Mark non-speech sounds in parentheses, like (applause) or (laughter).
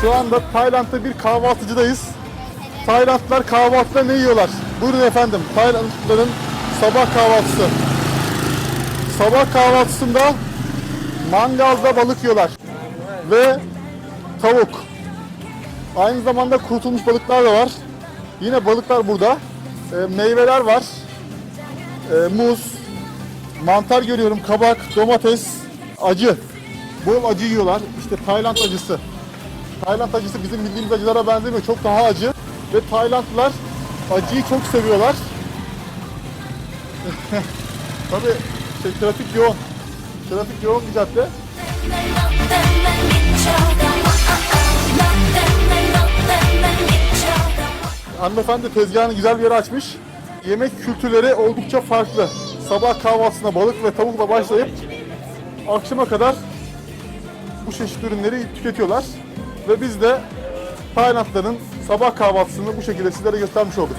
Şu anda Tayland'da bir kahvaltıcıdayız. Taylandlılar kahvaltıda ne yiyorlar? Buyurun efendim. Taylandlıların sabah kahvaltısı. Sabah kahvaltısında mangalda balık yiyorlar. Ve tavuk. Aynı zamanda kurutulmuş balıklar da var. Yine balıklar burada. E, meyveler var. E, muz, mantar görüyorum, kabak, domates, acı. Bol acı yiyorlar. İşte Tayland acısı. Tayland acısı bizim bildiğimiz acılara benzemiyor. Çok daha acı. Ve Taylandlılar acıyı çok seviyorlar. (laughs) Tabii şey, trafik yoğun. Trafik yoğun bir cadde. Hanımefendi tezgahını güzel bir yere açmış. Yemek kültürleri oldukça farklı. Sabah kahvaltısına balık ve tavukla başlayıp akşama kadar bu çeşit ürünleri tüketiyorlar. Ve biz de Tayinatların sabah kahvaltısını bu şekilde sizlere göstermiş olduk.